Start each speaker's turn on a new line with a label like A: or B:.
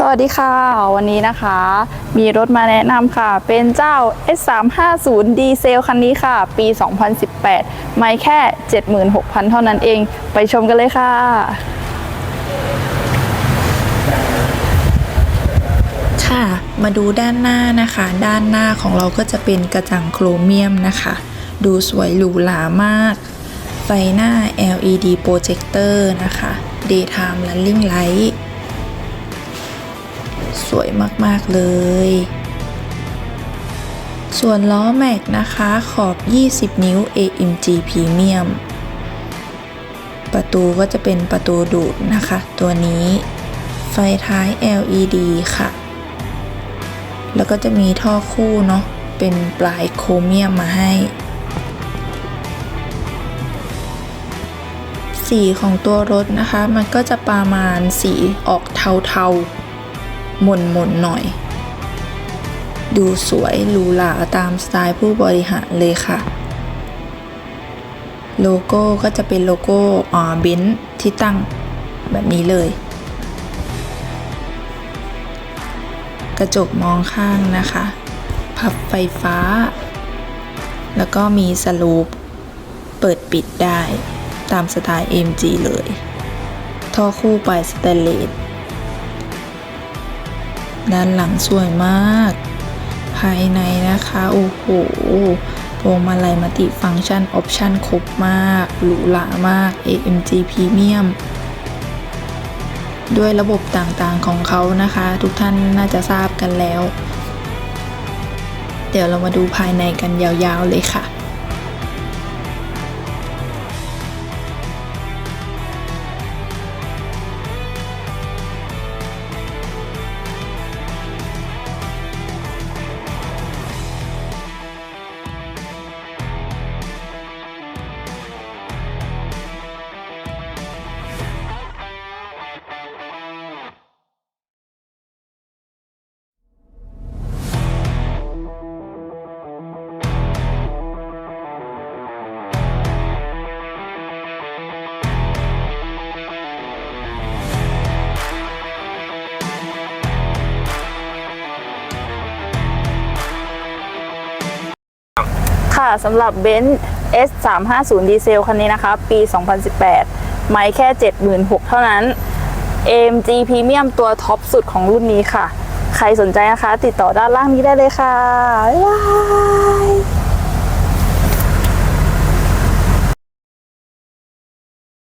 A: สวัสดีค่ะ วันนี้นะคะ มีรถมาแนะนำค่ะ เป็นเจ้า S350 ดีเซลคันนี้ค่ะ ปี 2018 ไม่แค่ 76,000 เท่านั้นเอง ไปชมกันเลยค่ะ
B: ค่ะ มาดูด้านหน้านะคะ ด้านหน้าของเราก็จะเป็นกระจังโครเมียมนะคะ ดูสวยหรูหรามาก ไฟหน้า LED projector นะคะ daytime running light สวยมากๆเลย ส่วนล้อแม็กนะคะขอบ 20 นิ้ว AMG Premium ประตูก็จะเป็นประตูดูดนะคะ ตัวนี้ ไฟท้าย LED ค่ะ แล้วก็จะมีท่อคู่เนาะเป็นปลายโครเมียมมาให้ สีของตัวรถนะคะ มันก็จะประมาณสีออกเทาๆ หม่นๆนหน่อย ดูสวยหรูหราตามสไตล์ผู้บริหารเลยค่ะ โลโก้ก็จะเป็นโลโก้อ่าเบนซ์ที่ตั้งแบบนี้เลย กระจกมองข้างนะคะ พับไฟฟ้า แล้วก็มีสลูป เปิดปิดได้ตามสไตล์ AMG เลย ท่อคู่ปลายสเตนเลส ด้านหลังสวยมาก ภายในนะคะ โอ้โหพวงมาลัยมัติฟังก์ชันออปชันครบมากหรูหรามาก AMG Premium ด้วยระบบต่างๆของเขานะคะ ทุกท่านน่าจะทราบกันแล้ว เดี๋ยวเรามาดูภายในกันยาวๆเลยค่ะ
A: ค่ะสำหรับเบนซ์ S350 ดีเซลคันนี้นะคะ ปี 2018 ไม่แค่ 76,000 เท่านั้น AMG Premium ตัวท็อปสุดของรุ่นนี้ค่ะ ใครสนใจนะคะ ติดต่อด้านล่างนี้ได้เลยค่ะ บ๊ายบาย